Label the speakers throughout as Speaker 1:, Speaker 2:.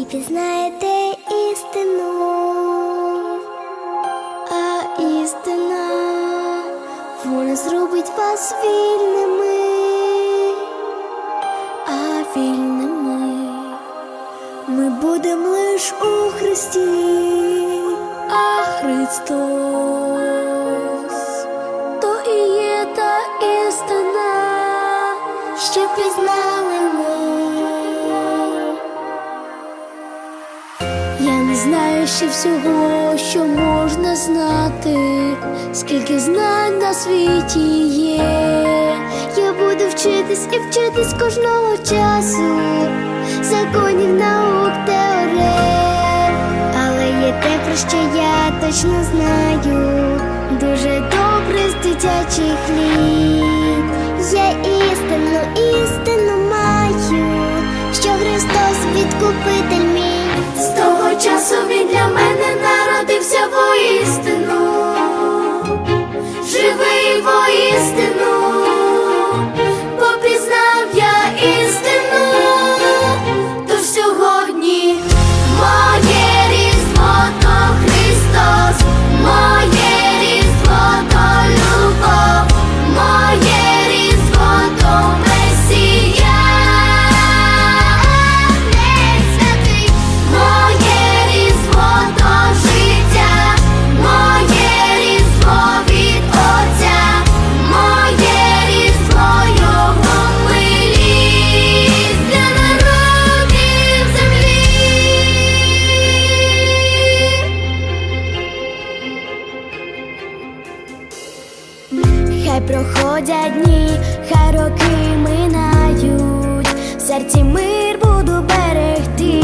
Speaker 1: і пізнаєте істину, а істина вона зробить вас вільними, а вільними ми будемо лиш у Христі, а Христос то і є та істина, що пізнали ми. ще всього, що можна знати, скільки знань на світі є, я буду вчитись і вчитись кожного часу, законів наук теорем. Але є те, про що я точно знаю, дуже добре з дитячих літ. хай проходять дні, хай роки минають, в серці мир буду берегти.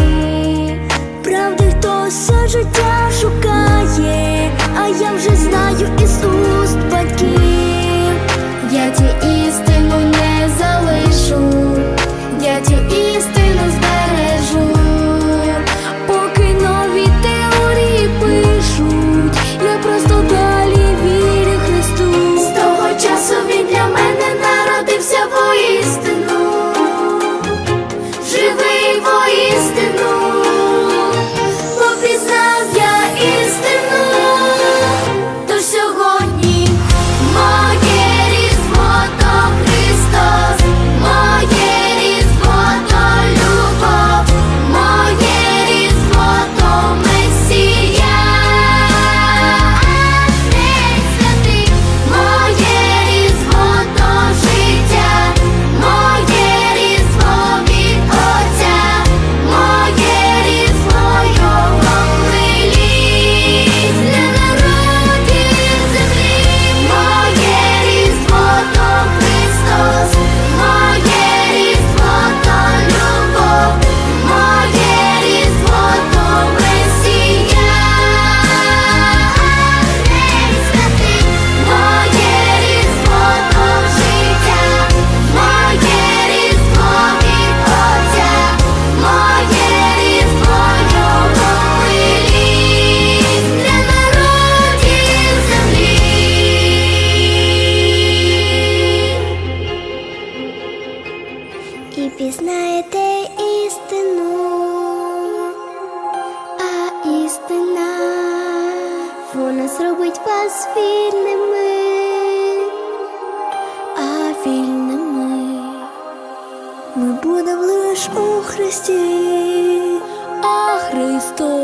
Speaker 1: лиш у Христі, а Христос.